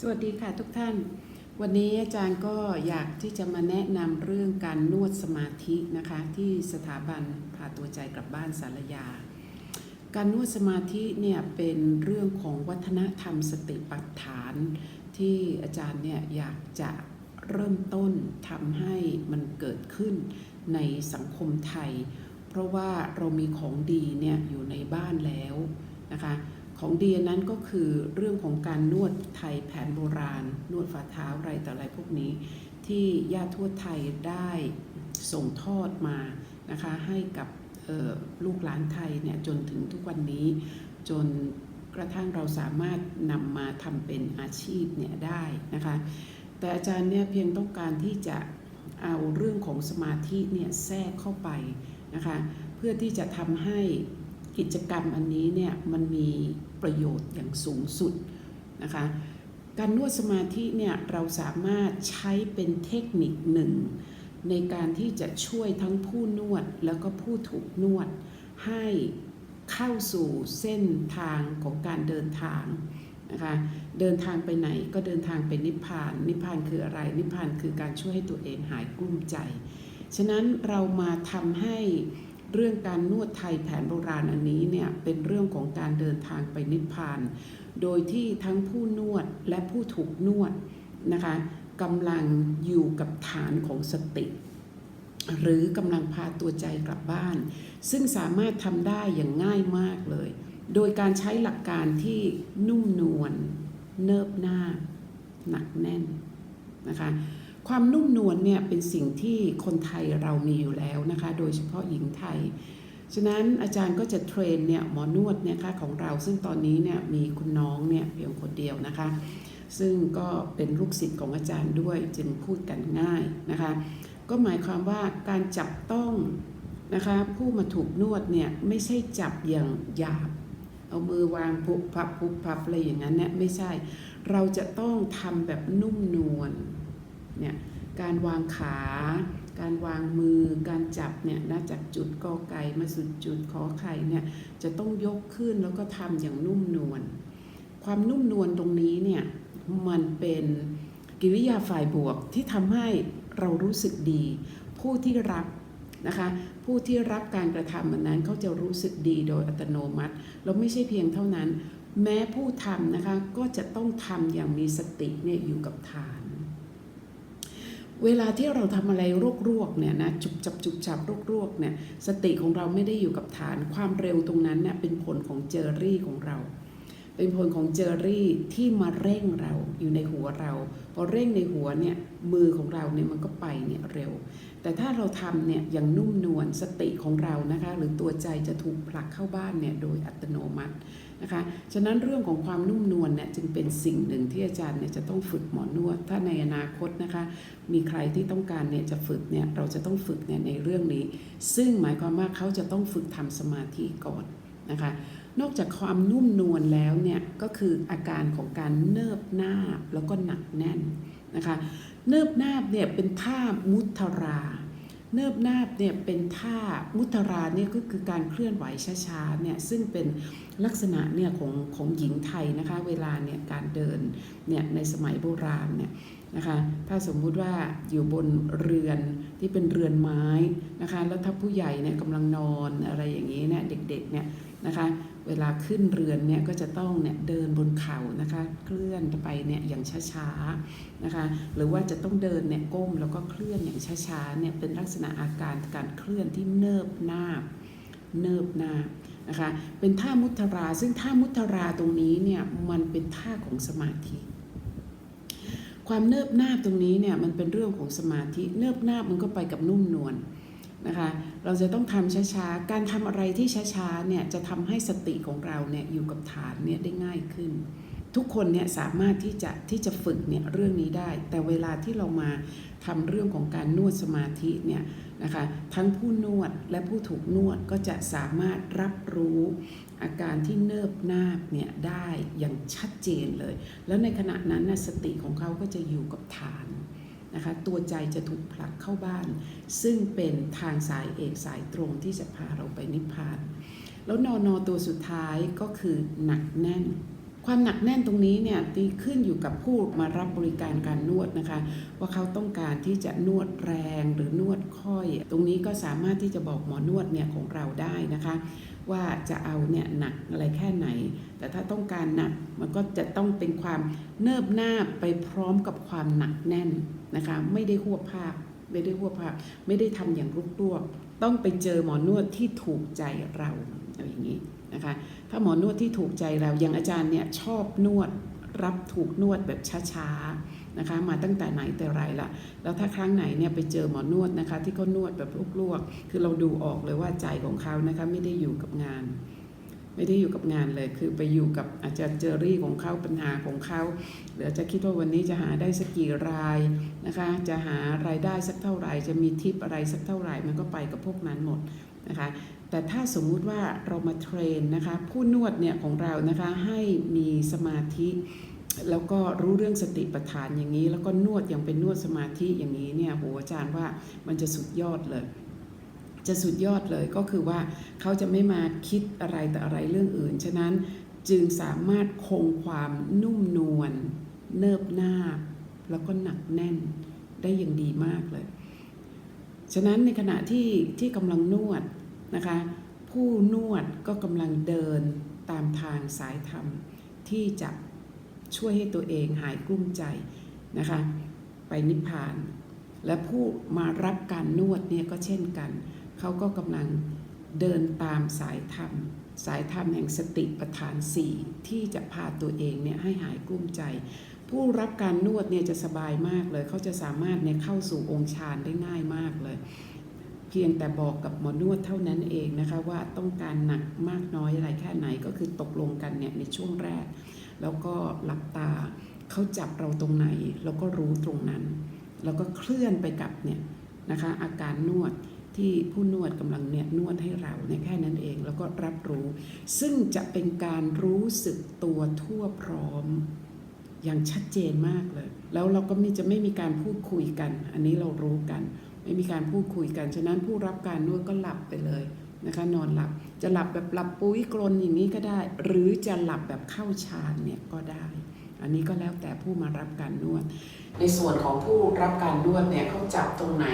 สวัสดีค่ะทุกท่าน วันนี้อาจารย์ก็อยากที่จะมาแนะนำเรื่องการนวดสมาธินะคะ ที่สถาบันพาตัวใจกลับบ้านสารยา การนวดสมาธิเนี่ยเป็นเรื่องของวัฒนธรรมสติปัฏฐาน ที่อาจารย์เนี่ยอยากจะเริ่มต้นทำให้มันเกิดขึ้นในสังคมไทย เพราะว่าเรามีของดีเนี่ยอยู่ในบ้านแล้วนะคะ ของดีอันนั้นก็คือเรื่องของการนวดไทยแผนโบราณ นวดฝ่าเท้าอะไรแต่อะไรพวกนี้ ที่ญาติทั่วไทยได้ส่งทอดมานะคะให้กับลูกหลานไทยเนี่ยจนถึงทุกวันนี้จนกระทั่งเราสามารถนำมาทำเป็นอาชีพเนี่ยได้นะคะแต่อาจารย์เนี่ยเพียงต้องการที่จะเอาเรื่องของสมาธิเนี่ยแทรกเข้าไปนะคะเพื่อที่จะทำให้ กิจกรรมอันนี้เนี่ยมันมีประโยชน์อย่างสูงสุดนะคะการนวดสมาธิเนี่ยเราสามารถใช้เป็นเทคนิคหนึ่ง ในการที่จะช่วยทั้งผู้นวดแล้วก็ผู้ถูกนวด ให้เข้าสู่เส้นทางของการเดินทางนะคะเดินทางไปไหนก็เดินทางไปนิพพาน นิพพานคืออะไร นิพพานคือการช่วยให้ตัวเองหายกลุ้มใจ ฉะนั้นเรามาทำให้ เรื่องการนวดไทยแผนโบราณอันนี้เนี่ยเป็นเรื่องของการเดินทางไปนิพพาน โดยที่ทั้งผู้นวดและผู้ถูกนวดนะคะกำลังอยู่กับฐานของสติ หรือกำลังพาตัวใจกลับบ้าน ซึ่งสามารถทำได้อย่างง่ายมากเลย โดยการใช้หลักการที่นุ่มนวลเนิบหน้าหนักแน่นนะคะ ความนุ่มนวลเนี่ยเป็นสิ่งที่คนไทยเรามีอยู่แล้วนะคะ โดยเฉพาะหญิงไทย ฉะนั้นอาจารย์ก็จะเทรนเนี่ยหมอนวดเนี่ยค่ะของเรา ซึ่งตอนนี้เนี่ยมีคุณน้องเนี่ยเพียงคนเดียวนะคะ ซึ่งก็เป็นลูกศิษย์ของอาจารย์ด้วยจึงพูดกันง่ายนะคะ ก็หมายความว่าการจับต้องนะคะผู้มาถูกนวดเนี่ยไม่ใช่จับอย่างหยาบ เอามือวางปุบพับปุบพับอะไรอย่างนั้นเนี่ยไม่ใช่ เราจะต้องทำแบบนุ่มนวล เนี่ยการวางขา การวางมือ การจับเนี่ยนะจากจุดกอไก่มาสู่จุดขอไข่เนี่ยจะต้องยกขึ้นแล้วก็ทำอย่างนุ่มนวลความนุ่มนวลตรงนี้เนี่ยมันเป็นกิริยาฝ่ายบวกที่ทำให้เรารู้สึกดี ผู้ที่รับนะคะผู้ที่รับการกระทำมันนั้นเขาจะรู้สึกดีโดยอัตโนมัติ เราไม่ใช่เพียงเท่านั้น แม้ผู้ทำนะคะก็จะต้องทำอย่างมีสติเนี่ยอยู่กับฐาน เวลาที่เราทำอะไรรวกๆเนี่ยนะจุบจับจุบจับรวกๆเนี่ยสติของเราไม่ได้อยู่กับฐานความเร็วตรงนั้นเนี่ยเป็นผลของเจอรี่ของเรา เป็นผลของเจอรี่ที่มาเร่งเราอยู่ในหัวเรา พอเร่งในหัวเนี่ยมือของเราเนี่ยมันก็ไปเนี่ยเร็ว แต่ถ้าเราทำเนี่ยอย่างนุ่มนวลสติของเรานะคะหรือตัวใจจะถูกผลักเข้าบ้านเนี่ยโดยอัตโนมัตินะคะฉะนั้นเรื่องของความนุ่มนวลเนี่ยจึงเป็นสิ่งหนึ่งที่อาจารย์เนี่ยจะต้องฝึกหมอนวด ถ้าในอนาคตนะคะมีใครที่ต้องการเนี่ยจะฝึกเนี่ยเราจะต้องฝึกเนี่ยในเรื่องนี้ ซึ่งหมายความว่าเขาจะต้องฝึกทำสมาธิก่อน นะคะนอกจากความนุ่มนวลแล้วเนี่ยก็คืออาการของการเนิบหน้าบแล้วก็หนักแน่นนะคะเนิบนาบเนี่ยเป็นท่ามุทรา เนิบนาบเนี่ยเป็นท่ามุทราเนี่ยก็คือการเคลื่อนไหวช้าๆเนี่ยซึ่งเป็นลักษณะเนี่ยของของหญิงไทยนะคะเวลาเนี่ยการเดินเนี่ยในสมัยโบราณเนี่ยนะคะถ้าสมมุติว่าอยู่บนเรือนที่เป็นเรือนไม้นะคะแล้วถ้าผู้ใหญ่เนี่ยกำลังนอนอะไรอย่างนี้เนี่ยเด็กๆเนี่ย นะคะ เวลาขึ้นเรือนเนี่ยก็จะต้องเนี่ยเดินบนเข่านะคะ เคลื่อนไปเนี่ยอย่างช้าๆนะคะ หรือว่าจะต้องเดินเนี่ยก้มแล้วก็เคลื่อนอย่างช้าๆเนี่ยเป็นลักษณะอาการการเคลื่อนที่เนิบนาบเนิบนาบนะคะ เป็นท่ามุทรา ซึ่งท่ามุทราตรงนี้เนี่ยมันเป็นท่าของสมาธิความเนิบนาบตรงนี้เนี่ยมันเป็นเรื่องของสมาธิเนิบนาบมันก็ไปกับนุ่มนวล นะคะ เราจะต้องทำช้าๆ การทำอะไรที่ช้าๆ เนี่ยจะทำให้สติของเราเนี่ยอยู่กับฐานเนี่ยได้ง่ายขึ้น ทุกคนเนี่ยสามารถที่จะที่จะฝึกเนี่ยเรื่องนี้ได้ แต่เวลาที่เรามาทำเรื่องของการนวดสมาธิเนี่ยนะคะ ทั้งผู้นวดและผู้ถูกนวดก็จะสามารถรับรู้อาการที่เนิบนาบเนี่ยได้อย่างชัดเจนเลย แล้วในขณะนั้นนะสติของเขาก็จะอยู่กับฐาน นะคะตัวใจจะถูกผลักเข้าบ้าน ซึ่งเป็นทางสายเอกสายตรงที่จะพาเราไปนิพพาน แล้วนอนอตัวสุดท้ายก็คือหนักแน่น ความหนักแน่นตรงนี้เนี่ยตีขึ้นอยู่กับผู้มารับบริการการนวดนะคะ ว่าเขาต้องการที่จะนวดแรงหรือนวดค่อย ตรงนี้ก็สามารถที่จะบอกหมอนวดเนี่ยของเราได้นะคะ ว่าจะเอาเนี่ยหนักอะไรแค่ไหน แต่ถ้าต้องการหนักมันก็จะต้องเป็นความเนิบหน้าไปพร้อมกับความหนักแน่นนะคะ ไม่ได้หัวภาพไม่ได้หัวภาพไม่ได้ทำอย่างรุกรวกต้องไปเจอหมอนวดที่ถูกใจเราเอาอย่างนี้นะคะ ถ้าหมอนวดที่ถูกใจเราอย่างอาจารย์เนี่ยชอบนวดรับถูกนวดแบบช้าๆ นะคะมาตั้งแต่ไหนแต่ไรละแล้วถ้าครั้งไหนเนี่ยไปเจอหมอนวดนะคะที่เขานวดแบบลวกๆ คือเราดูออกเลยว่าใจของเขานะคะไม่ได้อยู่กับงาน ไม่ได้อยู่กับงานเลย คือไปอยู่กับอาจจะเจอรี่ของเขาปัญหาของเขาหรือจะคิดว่าวันนี้จะหาได้สักกี่รายนะคะจะหารายได้สักเท่าไหร่ จะมีทิปอะไรสักเท่าไหร่มันก็ไปกับพวกนั้นหมดนะคะแต่ถ้าสมมุติว่าเรามาเทรนนะคะผู้นวดเนี่ยของเรานะคะให้มีสมาธิ แล้วก็รู้เรื่องสติปัฏฐานอย่างนี้ แล้วก็นวดอย่างเป็นนวดสมาธิอย่างนี้เนี่ยโหอาจารย์ว่ามันจะสุดยอดเลย จะสุดยอดเลยก็คือว่าเขาจะไม่มาคิดอะไรแต่อะไรเรื่องอื่น ฉะนั้นจึงสามารถคงความนุ่มนวลเนิบนาบแล้วก็หนักแน่นได้อย่างดีมากเลย ฉะนั้นในขณะที่ที่กำลังนวดนะคะ ผู้นวดก็กำลังเดินตามทางสายธรรมที่จะ ช่วยให้ตัวเองหายกลุ้มใจนะคะ ไปนิพพาน และผู้มารับการนวดเนี่ยก็เช่นกัน เขาก็กำลังเดินตามสายธรรม สายธรรมแห่งสติปัฏฐานสี่ที่จะพาตัวเองเนี่ยให้หายกลุ้มใจ ผู้รับการนวดเนี่ยจะสบายมากเลย เขาจะสามารถเนี่ยเข้าสู่องค์ฌานได้ง่ายมากเลย เพียงแต่บอกกับหมอนวดเท่านั้นเองนะคะว่าต้องการหนักมากน้อยอะไรแค่ไหนก็คือตกลงกันเนี่ยในช่วงแรก แล้วก็หลับตาเขาจับเราตรงไหนเราก็รู้ตรงนั้น แล้วก็เคลื่อนไปกับเนี่ยนะคะอาการนวดที่ผู้นวดกำลังเนี่ยนวดให้เราเนี่ยแค่นั้นเองแล้วก็รับรู้ ซึ่งจะเป็นการรู้สึกตัวทั่วพร้อม อย่างชัดเจนมากเลย แล้วเราก็ม่จะไม่มีการพูดคุยกัน อันนี้เรารู้กัน ไม่มีการพูดคุยกัน ฉะนั้นผู้รับการนวดก็หลับไปเลย นะคะนอนหลับจะหลับแบบหลับปุ้ยกลนอย่างนี้ก็ได้ หรือจะหลับแบบเข้าฌานเนี่ยก็ได้ อันนี้ก็แล้วแต่ผู้มารับการนวด ในส่วนของผู้รับการนวดเนี่ยเขาจับตรงไหน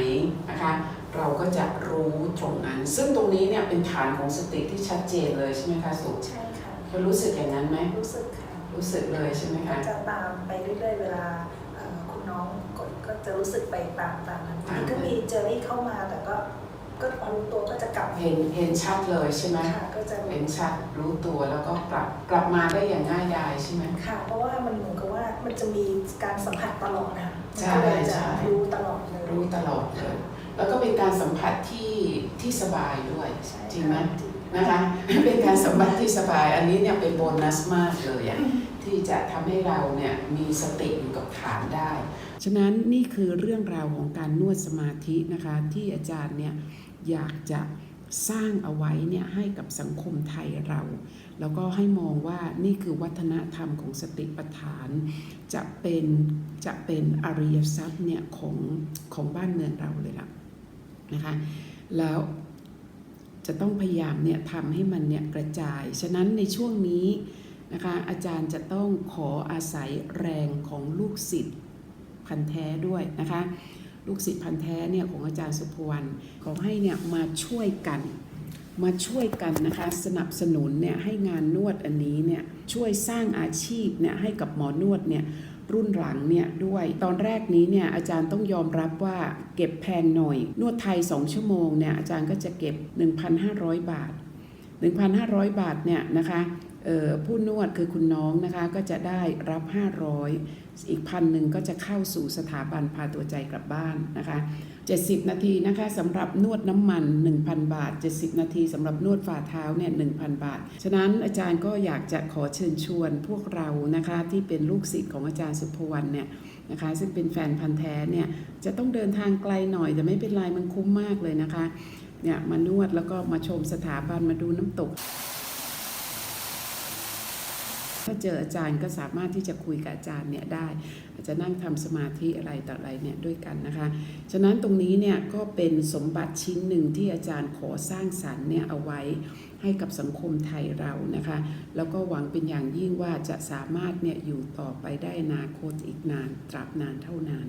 นะคะเราก็จะรู้ตรงนั้น ซึ่งตรงนี้เนี่ยเป็นฐานของสติที่ชัดเจนเลยใช่ไหมคะสุใช่ค่ะเขารู้สึกอย่างนั้นไหมรู้สึกค่ะรู้สึกเลยใช่ไหมคะจะตามไปเรื่อยๆเวลาเอ่อคุณน้องกดก็จะรู้สึกไปตามตามนั้นตามนี่ก็มีเจอรี่เข้ามาแต่ก็ ก็พอรู้ตัวก็จะกลับเห็นเห็นชัดเลยใช่ไหมค่ะก็จะเห็นชัดรู้ตัวแล้วก็กลับกลับมาได้อย่างง่ายดายใช่ไหมค่ะ เพราะว่ามันเหมือนกับว่ามันจะมีการสัมผัสตลอดนะคะใช่มันก็เลยจะใช่รู้ตลอดเลยรู้ตลอดเลยแล้วก็เป็นการสัมผัสที่ที่สบายด้วยใช่จริงไหมจริงนะคะเป็นการสัมผัสที่สบาย อันนี้เนี่ยเป็นโบนัสมากเลยอะที่จะทำให้เราเนี่ยมีสติอยู่กับฐานได้ ฉะนั้นนี่คือเรื่องราวของการนวดสมาธินะคะที่อาจารย์เนี่ย อยากจะสร้างเอาไว้เนี่ยให้กับสังคมไทยเรา แล้วก็ให้มองว่านี่คือวัฒนธรรมของสติปัฏฐาน จะเป็นจะเป็นอริยทรัพย์เนี่ยของของบ้านเมืองเราเลยล่ะนะคะแล้วจะต้องพยายามเนี่ยทำให้มันเนี่ยกระจาย ฉะนั้นในช่วงนี้นะคะอาจารย์จะต้องขออาศัยแรงของลูกศิษย์พันธ์แท้ด้วยนะคะ ลูกศิษย์พันธ์แท้เนี่ยของอาจารย์สุภวรรณขอให้เนี่ยมาช่วยกัน มาช่วยกันนะคะสนับสนุนเนี่ยให้งานนวดอันนี้เนี่ยช่วยสร้างอาชีพเนี่ยให้กับหมอนวดเนี่ยรุ่นหลังเนี่ยด้วยตอนแรกนี้เนี่ยอาจารย์ต้องยอมรับว่าเก็บแพงหน่อย นวดไทย 2 ชั่วโมงเนี่ยอาจารย์ก็จะเก็บ 1,500 บาท 1,500 บาทเนี่ยนะคะ ผู้นวดคือคุณน้องนะคะก็จะได้รับ 500 อีกพันหนึ่งก็จะเข้าสู่สถาบันพาตัวใจกลับบ้านนะคะ 70 นาทีนะคะสำหรับนวดน้ำมัน 1,000 บาท 70 นาทีสำหรับนวดฝ่าเท้าเนี่ย1,000 บาท ฉะนั้นอาจารย์ก็อยากจะขอเชิญชวนพวกเรานะคะที่เป็นลูกศิษย์ของอาจารย์สุภวรรณเนี่ยนะคะซึ่งเป็นแฟนพันธ์แท้เนี่ยจะต้องเดินทางไกลหน่อยแต่ไม่เป็นไรมันคุ้มมากเลยนะคะเนี่ยมานวดแล้วก็มาชมสถาบันมาดูน้ำตก ถ้าเจออาจารย์ก็สามารถที่จะคุยกับอาจารย์เนี่ยได้อาจจะนั่งทำสมาธิอะไรต่ออะไรเนี่ยด้วยกันนะคะฉะนั้นตรงนี้เนี่ยก็เป็นสมบัติชิ้นหนึ่งที่อาจารย์ขอสร้างสรรค์เนี่ยเอาไว้ให้กับสังคมไทยเรานะคะ แล้วก็หวังเป็นอย่างยิ่งว่าจะสามารถเนี่ยอยู่ต่อไปได้นาคตอีกนานตราบนานเท่านาน